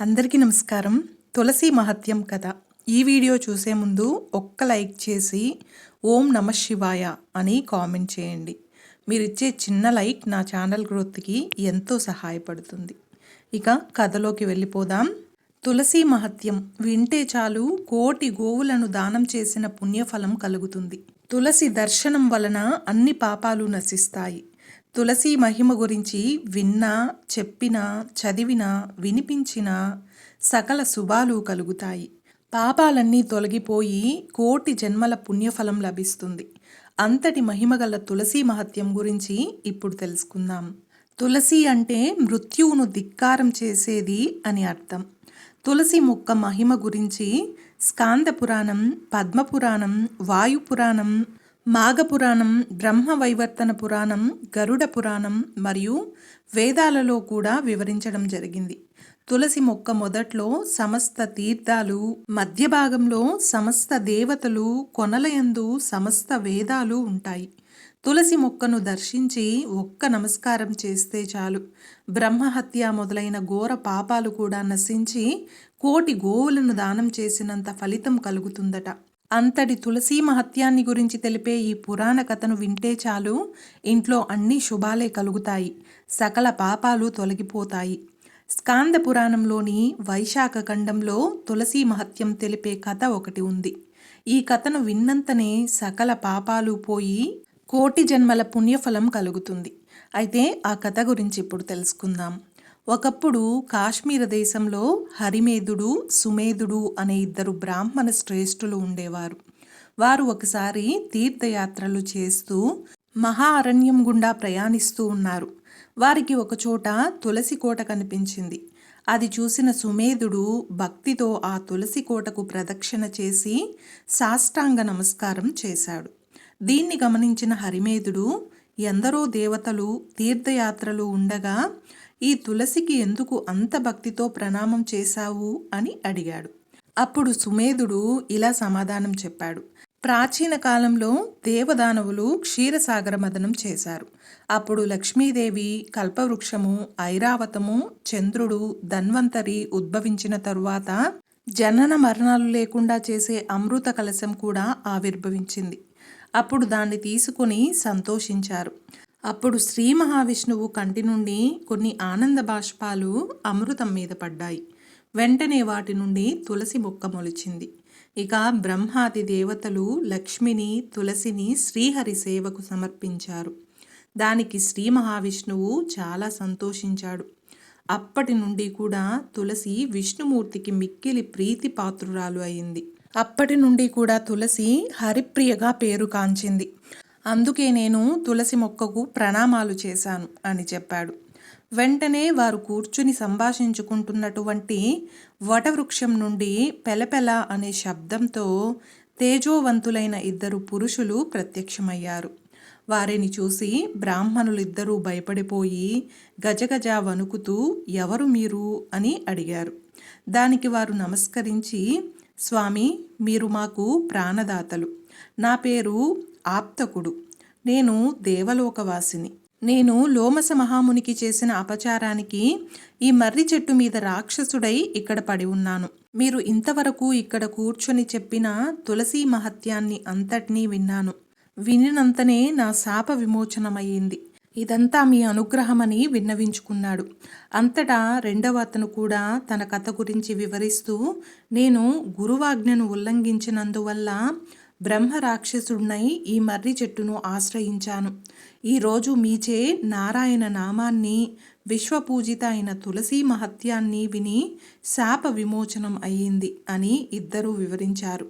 అందరికీ నమస్కారం. తులసి మహత్యం కథ. ఈ వీడియో చూసే ముందు ఒక్క లైక్ చేసి ఓం నమ శివాయ అని కామెంట్ చేయండి. మీరు ఇచ్చే చిన్న లైక్ నా ఛానల్ గ్రోత్కి ఎంతో సహాయపడుతుంది. ఇక కథలోకి వెళ్ళిపోదాం. తులసి మహత్యం వింటే చాలు కోటి గోవులను దానం చేసిన పుణ్యఫలం కలుగుతుంది. తులసి దర్శనం వలన అన్ని పాపాలు నశిస్తాయి. తులసి మహిమ గురించి విన్నా చెప్పినా చదివినా వినిపించినా సకల శుభాలు కలుగుతాయి. పాపాలన్నీ తొలగిపోయి కోటి జన్మల పుణ్యఫలం లభిస్తుంది. అంతటి మహిమగల తులసి మహత్యం గురించి ఇప్పుడు తెలుసుకుందాం. తులసి అంటే మృత్యువును ధిక్కారం చేసేది అని అర్థం. తులసి మొక్క మహిమ గురించి స్కాంద పురాణం పద్మపురాణం వాయుపురాణం మాఘపురాణం బ్రహ్మవైవర్తన పురాణం గరుడ పురాణం మరియు వేదాలలో కూడా వివరించడం జరిగింది. తులసి మొక్క మొదట్లో సమస్త తీర్థాలు మధ్య భాగంలో సమస్త దేవతలు కొనలయందు సమస్త వేదాలు ఉంటాయి. తులసి మొక్కను దర్శించి ఒక్క నమస్కారం చేస్తే చాలు. బ్రహ్మహత్య మొదలైన ఘోర పాపాలు కూడా నశించి కోటి గోవులను దానం చేసినంత ఫలితం కలుగుతుందట. అంతటి తులసీ మహత్యాన్ని గురించి తెలిపే ఈ పురాణ కథను వింటే చాలు. ఇంట్లో అన్ని శుభాలే కలుగుతాయి. సకల పాపాలు తొలగిపోతాయి. స్కాంద పురాణంలోని వైశాఖ ఖండంలో తులసీ మహత్యం తెలిపే కథ ఒకటి ఉంది. ఈ కథను విన్నంతనే సకల పాపాలు పోయి కోటి జన్మల పుణ్యఫలం కలుగుతుంది. అయితే ఆ కథ గురించి ఇప్పుడు తెలుసుకుందాం. ఒకప్పుడు కాశ్మీర దేశంలో హరిమేధుడు సుమేధుడు అనే ఇద్దరు బ్రాహ్మణ శ్రేష్ఠులు ఉండేవారు. వారు ఒకసారి తీర్థయాత్రలు చేస్తూ మహా అరణ్యం గుండా ప్రయాణిస్తూ ఉన్నారు. వారికి ఒకచోట తులసి కోట కనిపించింది. అది చూసిన సుమేధుడు భక్తితో ఆ తులసి కోటకు ప్రదక్షిణ చేసి సాష్టాంగ నమస్కారం చేశాడు. దీన్ని గమనించిన హరిమేధుడు ఎందరో దేవతలు తీర్థయాత్రలు ఉండగా ఈ తులసికి ఎందుకు అంత భక్తితో ప్రణామం చేశావు అని అడిగాడు. అప్పుడు సుమేధుడు ఇలా సమాధానం చెప్పాడు. ప్రాచీన కాలంలో దేవదానవులు క్షీరసాగర మదనం చేశారు. అప్పుడు లక్ష్మీదేవి కల్పవృక్షము ఐరావతము చంద్రుడు ధన్వంతరి ఉద్భవించిన తరువాత జనన మరణాలు లేకుండా చేసే అమృత కలశం కూడా ఆవిర్భవించింది. అప్పుడు దాన్ని తీసుకుని సంతోషించారు. అప్పుడు శ్రీ మహావిష్ణువు కంటి నుండి కొన్ని ఆనంద బాష్పాలు అమృతం మీద పడ్డాయి. వెంటనే వాటి నుండి తులసి మొక్క మొలిచింది. ఇక బ్రహ్మాది దేవతలు లక్ష్మిని తులసిని శ్రీహరి సేవకు సమర్పించారు. దానికి శ్రీ మహావిష్ణువు చాలా సంతోషించాడు. అప్పటి నుండి కూడా తులసి విష్ణుమూర్తికి మిక్కిలి ప్రీతి పాత్రురాలు అయింది. అప్పటి నుండి కూడా తులసి హరిప్రియగా పేరు కాంచింది. అందుకే నేను తులసి మొక్కకు ప్రణామాలు చేశాను అని చెప్పాడు. వెంటనే వారు కూర్చుని సంభాషించుకుంటున్నటువంటి వటవృక్షం నుండి పెలపెల అనే శబ్దంతో తేజోవంతులైన ఇద్దరు పురుషులు ప్రత్యక్షమయ్యారు. వారిని చూసి బ్రాహ్మణులిద్దరూ భయపడిపోయి గజగజ వణుకుతూ ఎవరు మీరు? అని అడిగారు. దానికి వారు నమస్కరించి స్వామి మీరు మాకు ప్రాణదాతలు. నా పేరు ఆప్తకుడు. నేను దేవలోకవాసిని. నేను లోమస మహామునికి చేసిన అపచారానికి ఈ మర్రి చెట్టు మీద రాక్షసుడై ఇక్కడ పడి ఉన్నాను. మీరు ఇంతవరకు ఇక్కడ కూర్చొని చెప్పిన తులసి మహత్యాన్ని అంతటినీ విన్నాను. వినినంతనే నా శాప విమోచనమయ్యింది. ఇదంతా మీ అనుగ్రహమని విన్నవించుకున్నాడు. అంతటా రెండవ అతను కూడా తన కథ గురించి వివరిస్తూ నేను గురువాజ్ఞను ఉల్లంఘించినందువల్ల బ్రహ్మ రాక్షసుడినై ఈ మర్రి చెట్టును ఆశ్రయించాను. ఈరోజు మీచే నారాయణ నామాన్ని విశ్వపూజిత అయిన తులసి మహత్యాన్ని విని శాప విమోచనం అయ్యింది అని ఇద్దరూ వివరించారు.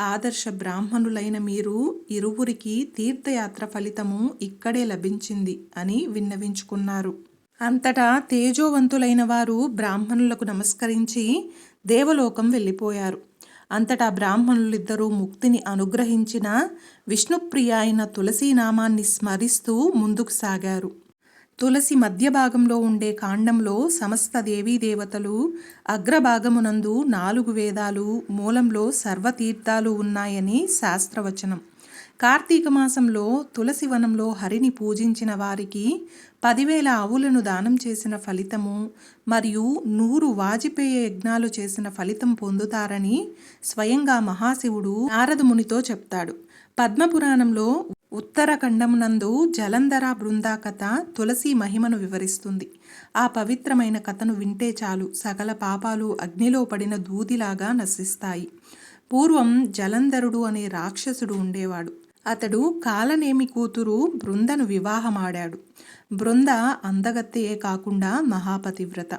ఆదర్శ బ్రాహ్మణులైన మీరు ఇరువురికి తీర్థయాత్ర ఫలితము ఇక్కడే లభించింది అని విన్నవించుకున్నారు. అంతటా తేజోవంతులైన వారు బ్రాహ్మణులకు నమస్కరించి దేవలోకం వెళ్ళిపోయారు. అంతటా బ్రాహ్మణులిద్దరూ ముక్తిని అనుగ్రహించిన విష్ణుప్రియ అయిన తులసీనామాన్ని స్మరిస్తూ ముందుకు సాగారు. తులసి మధ్య భాగంలో ఉండే కాండంలో సమస్త దేవతలు అగ్రభాగమునందు నాలుగు వేదాలు మూలంలో సర్వతీర్థాలు ఉన్నాయని శాస్త్రవచనం. కార్తీక మాసంలో తులసి వనంలో హరిని పూజించిన వారికి పదివేల ఆవులను దానం చేసిన ఫలితము మరియు నూరు వాజిపేయ యజ్ఞాలు చేసిన ఫలితం పొందుతారని స్వయంగా మహాశివుడు నారదమునితో చెప్తాడు. పద్మపురాణంలో ఉత్తరఖండమునందు జలంధర బృందా కథ తులసి మహిమను వివరిస్తుంది. ఆ పవిత్రమైన కథను వింటే చాలు సకల పాపాలు అగ్నిలో పడిన దూదిలాగా నశిస్తాయి. పూర్వం జలంధరుడు అనే రాక్షసుడు ఉండేవాడు. అతడు కాలనేమి కూతురు బృందను వివాహమాడాడు. బృంద అందగత్తయే కాకుండా మహాపతివ్రత.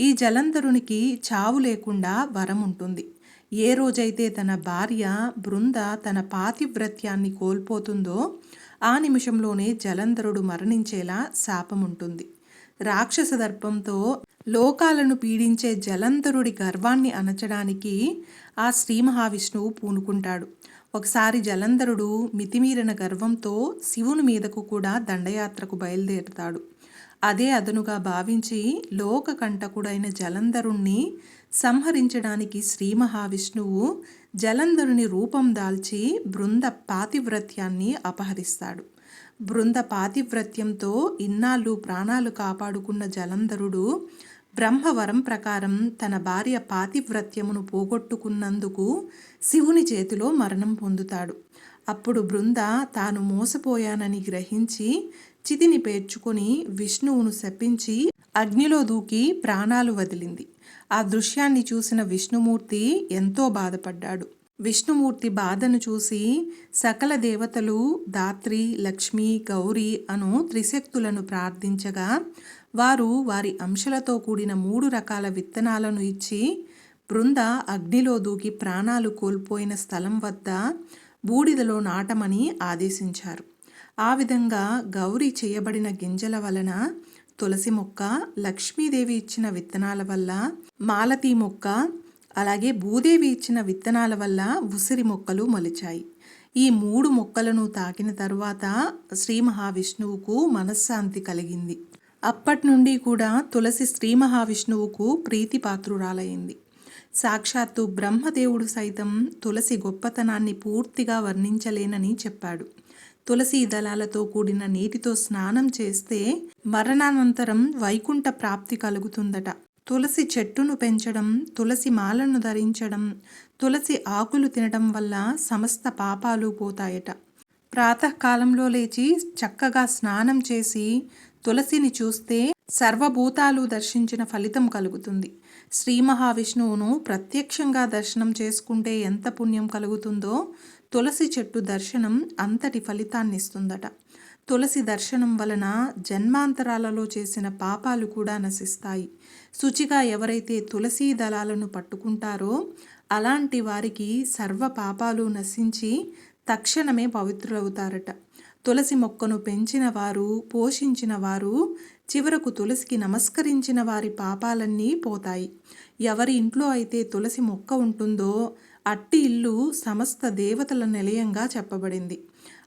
ఈ జలంధరునికి చావు లేకుండా వరం ఉంటుంది ఏ రోజైతే తన భార్య బృంద తన పాతివ్రత్యాన్ని కోల్పోతుందో ఆ నిమిషంలోనే జలంధరుడు మరణించేలా శాపముంటుంది. రాక్షస దర్పంతో లోకాలను పీడించే జలంధరుడి గర్వాన్ని అణచడానికి ఆ శ్రీ మహావిష్ణువు పూనుకుంటాడు. ఒకసారి జలంధరుడు మితిమీరిన గర్వంతో శివుని మీదకు కూడా దండయాత్రకు బయలుదేరుతాడు. అదే అదనుగా భావించి లోకకంటకుడైన జలంధరుణ్ణి సంహరించడానికి శ్రీ మహావిష్ణువు జలంధరుని రూపం దాల్చి బృంద పాతివ్రత్యాన్ని అపహరిస్తాడు. బృంద పాతివ్రత్యంతో ఇన్నాళ్ళు ప్రాణాలు కాపాడుకున్న జలంధరుడు బ్రహ్మవరం ప్రకారం తన భార్య పాతివ్రత్యమును పోగొట్టుకున్నందుకు శివుని చేతిలో మరణం పొందుతాడు. అప్పుడు బృంద తాను మోసపోయానని గ్రహించి చితిని పేర్చుకొని విష్ణువును శపించి అగ్నిలో దూకి ప్రాణాలు వదిలింది. ఆ దృశ్యాన్ని చూసిన విష్ణుమూర్తి ఎంతో బాధపడ్డాడు. విష్ణుమూర్తి బాధను చూసి సకల దేవతలు దాత్రి లక్ష్మి గౌరీ అను త్రిశక్తులను ప్రార్థించగా వారు వారి అంశలతో కూడిన మూడు రకాల విత్తనాలను ఇచ్చి బృంద అగ్నిలో దూకి ప్రాణాలు కోల్పోయిన స్థలం వద్ద బూడిదలో నాటమని ఆదేశించారు. ఆ విధంగా గౌరీ చేయబడిన గింజల వలన తులసి మొక్క లక్ష్మీదేవి ఇచ్చిన విత్తనాల వల్ల మాలతీ మొక్క అలాగే భూదేవి ఇచ్చిన విత్తనాల వల్ల ఉసిరి మొక్కలు మొలిచాయి. ఈ మూడు మొక్కలను తాకిన తరువాత శ్రీ మహావిష్ణువుకు మనశ్శాంతి కలిగింది. అప్పటి నుండి కూడా తులసి శ్రీ మహావిష్ణువుకు ప్రీతిపాత్రురాలైంది. సాక్షాత్తు బ్రహ్మదేవుడు సైతం తులసి గొప్పతనాన్ని పూర్తిగా వర్ణించలేనని చెప్పాడు. తులసి దళాలతో కూడిన నీటితో స్నానం చేస్తే మరణానంతరం వైకుంఠ ప్రాప్తి కలుగుతుందట. తులసి చెట్టును పెంచడం తులసి మాలను ధరించడం తులసి ఆకులు తినడం వల్ల సమస్త పాపాలు పోతాయట. ప్రాతకాలంలో లేచి చక్కగా స్నానం చేసి తులసిని చూస్తే సర్వభూతాలు దర్శించిన ఫలితం కలుగుతుంది. శ్రీ మహావిష్ణువును ప్రత్యక్షంగా దర్శనం చేసుకుంటే ఎంత పుణ్యం కలుగుతుందో తులసి చెట్టు దర్శనం అంతటి ఫలితాన్ని ఇస్తుందట తులసి దర్శనం వలన జన్మాంతరాలలో చేసిన పాపాలు కూడా నశిస్తాయి. శుచిగా ఎవరైతే తులసీ దళాలను పట్టుకుంటారో అలాంటి వారికి సర్వ పాపాలు నశించి తక్షణమే పవిత్రులవుతారట. తులసి మొక్కను పెంచిన వారు పోషించిన వారు చివరకు తులసికి నమస్కరించిన వారి పాపాలన్నీ పోతాయి. ఎవరి ఇంట్లో అయితే తులసి మొక్క ఉంటుందో అట్టి ఇల్లు సమస్త దేవతల నిలయంగా చెప్పబడింది.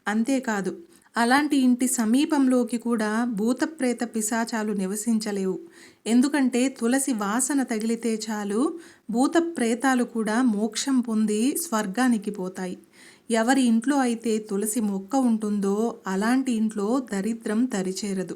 అంతేకాదు అలాంటి ఇంటి సమీపంలోకి కూడా భూతప్రేత పిశాచాలు నివసించలేవు. ఎందుకంటే తులసి వాసన తగిలితే చాలు భూత ప్రేతాలు కూడా మోక్షం పొంది స్వర్గానికి పోతాయి. ఎవరి ఇంట్లో అయితే తులసి మొక్క ఉంటుందో అలాంటి ఇంట్లో దరిద్రం తరిచేరదు.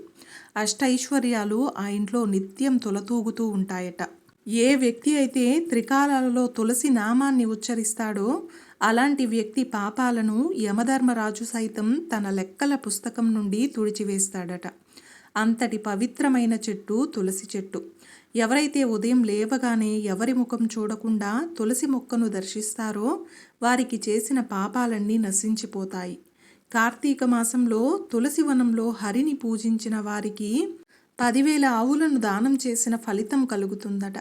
అష్టైశ్వర్యాలు ఆ ఇంట్లో నిత్యం తులతూగుతూ ఉంటాయట. ఏ వ్యక్తి అయితే త్రికాలాలలో తులసి నామాన్ని ఉచ్చరిస్తాడో అలాంటి వ్యక్తి పాపాలను యమధర్మరాజు సైతం తన లెక్కల పుస్తకం నుండి తుడిచివేస్తాడట. అంతటి పవిత్రమైన చెట్టు తులసి చెట్టు. ఎవరైతే ఉదయం లేవగానే ఎవరి ముఖం చూడకుండా తులసి మొక్కను దర్శిస్తారో వారికి చేసిన పాపాలన్నీ నశించిపోతాయి. కార్తీక మాసంలో తులసి వనంలో హరిని పూజించిన వారికి పదివేల ఆవులను దానం చేసిన ఫలితం కలుగుతుందట.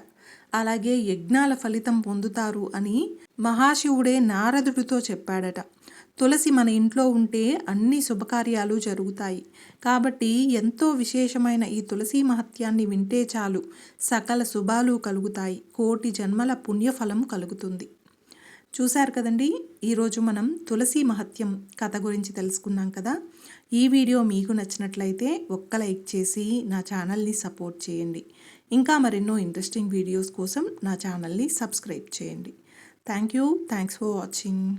అలాగే యజ్ఞాల ఫలితం పొందుతారు అని మహాశివుడే నారదుడితో చెప్పాడట. తులసి మన ఇంట్లో ఉంటే అన్ని శుభకార్యాలు జరుగుతాయి. కాబట్టి ఎంతో విశేషమైన ఈ తులసి మహత్యాన్ని వింటే చాలు. సకల శుభాలు కలుగుతాయి. కోటి జన్మల పుణ్యఫలం కలుగుతుంది. చూశారు కదండి? ఈరోజు మనం తులసి మహత్యం కథ గురించి తెలుసుకున్నాం కదా? ఈ వీడియో మీకు నచ్చినట్లయితే ఒక్క లైక్ చేసి నా ఛానల్ని సపోర్ట్ చేయండి. ఇంకా మరెన్నో ఇంట్రెస్టింగ్ వీడియోస్ కోసం నా ఛానల్ని సబ్స్క్రైబ్ చేయండి. Thank you. Thanks for watching.